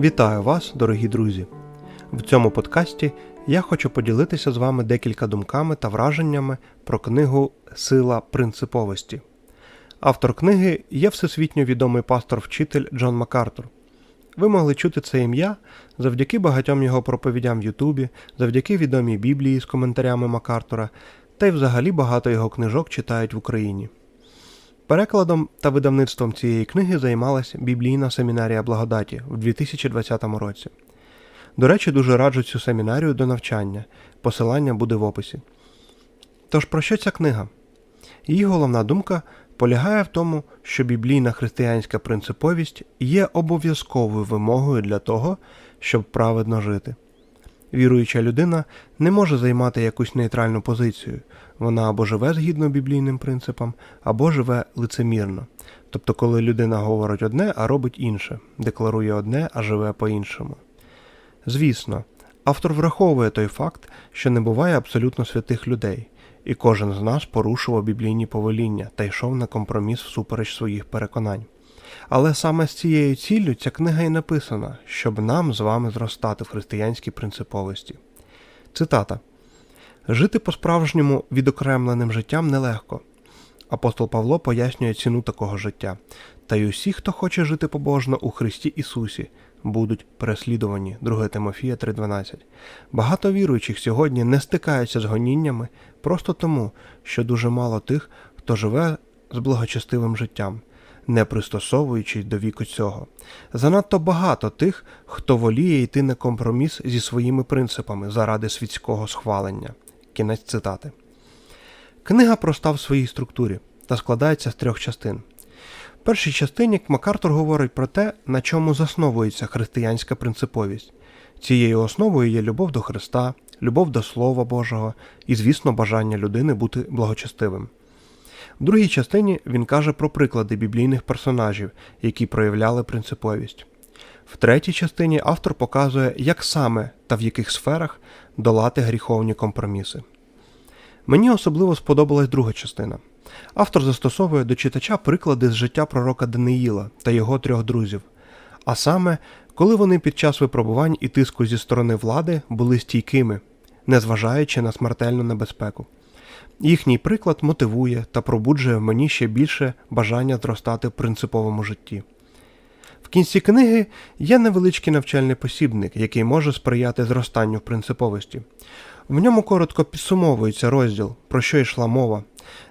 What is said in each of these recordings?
Вітаю вас, дорогі друзі! В цьому подкасті я хочу поділитися з вами декілька думками та враженнями про книгу Сила принциповості. Автор книги є всесвітньо відомий пастор-вчитель Джон Макартур. Ви могли чути це ім'я завдяки багатьом його проповідям в Ютубі, завдяки відомій Біблії з коментарями Макартура, та й взагалі багато його книжок читають в Україні. Перекладом та видавництвом цієї книги займалась біблійна семінарія благодаті в 2020 році. До речі, дуже раджу цю семінарію до навчання. Посилання буде в описі. Тож про що ця книга? Її головна думка полягає в тому, що біблійна християнська принциповість є обов'язковою вимогою для того, щоб праведно жити. Віруюча людина не може займати якусь нейтральну позицію. Вона або живе згідно біблійним принципам, або живе лицемірно. Тобто, коли людина говорить одне, а робить інше, декларує одне, а живе по-іншому. Звісно, автор враховує той факт, що не буває абсолютно святих людей, і кожен з нас порушував біблійні повеління та йшов на компроміс всупереч своїх переконань. Але саме з цією ціллю ця книга і написана, щоб нам з вами зростати в християнській принциповості. Цитата: Жити по-справжньому відокремленим життям нелегко. Апостол Павло пояснює ціну такого життя. Та й усі, хто хоче жити побожно у Христі Ісусі, будуть переслідувані. 2 Тимофія 3:12. Багато віруючих сьогодні не стикаються з гоніннями просто тому, що дуже мало тих, хто живе з благочестивим життям, не пристосовуючись до віку цього. Занадто багато тих, хто воліє йти на компроміс зі своїми принципами заради світського схвалення. Кінець цитати. Книга проста в своїй структурі та складається з трьох частин. В першій частині Макартур говорить про те, на чому засновується християнська принциповість. Цією основою є любов до Христа, любов до Слова Божого і, звісно, бажання людини бути благочестивим. В другій частині він каже про приклади біблійних персонажів, які проявляли принциповість. В третій частині автор показує, як саме та в яких сферах долати гріховні компроміси. Мені особливо сподобалась друга частина. Автор застосовує до читача приклади з життя пророка Даниїла та його трьох друзів, а саме, коли вони під час випробувань і тиску зі сторони влади були стійкими, незважаючи на смертельну небезпеку. Їхній приклад мотивує та пробуджує в мені ще більше бажання зростати в принциповому житті. В кінці книги є невеличкий навчальний посібник, який може сприяти зростанню принциповості. В ньому коротко підсумовується розділ, про що йшла мова,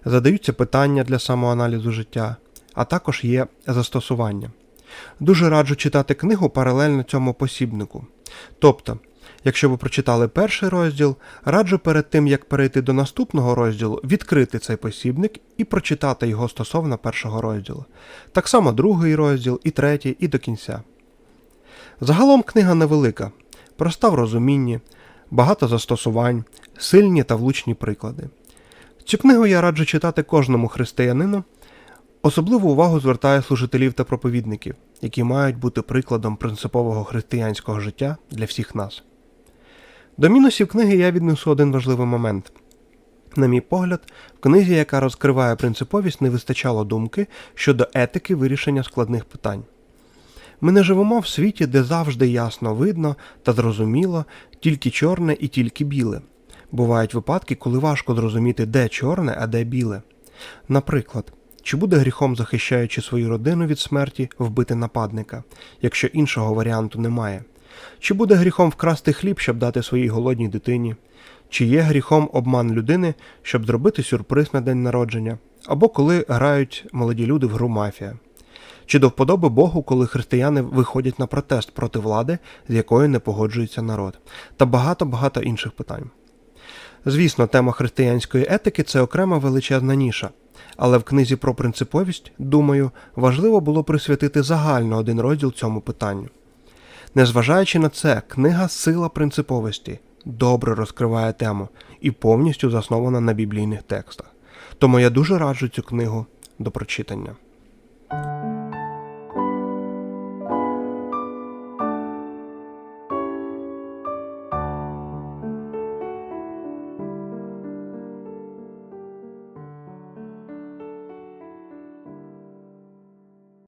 задаються питання для самоаналізу життя, а також є застосування. Дуже раджу читати книгу паралельно цьому посібнику. Тобто, якщо ви прочитали перший розділ, раджу перед тим, як перейти до наступного розділу, відкрити цей посібник і прочитати його стосовно першого розділу. Так само другий розділ, і третій, і до кінця. Загалом книга невелика, проста в розумінні, багато застосувань, сильні та влучні приклади. Цю книгу я раджу читати кожному християнину. Особливу увагу звертає служителів та проповідників, які мають бути прикладом принципового християнського життя для всіх нас. До мінусів книги я віднесу один важливий момент. На мій погляд, в книзі, яка розкриває принциповість, не вистачало думки щодо етики вирішення складних питань. Ми не живемо в світі, де завжди ясно видно та зрозуміло тільки чорне і тільки біле. Бувають випадки, коли важко зрозуміти, де чорне, а де біле. Наприклад, чи буде гріхом, захищаючи свою родину від смерті, вбити нападника, якщо іншого варіанту немає? Чи буде гріхом вкрасти хліб, щоб дати своїй голодній дитині? Чи є гріхом обман людини, щоб зробити сюрприз на день народження, або коли грають молоді люди в гру мафія? Чи до вподоби Богу, коли християни виходять на протест проти влади, з якою не погоджується народ, та багато-багато інших питань? Звісно, тема християнської етики це окрема величезна ніша, але в книзі про принциповість, думаю, важливо було присвятити загально один розділ цьому питанню. Незважаючи на це, книга Сила принциповості добре розкриває тему і повністю заснована на біблійних текстах. Тому я дуже раджу цю книгу до прочитання.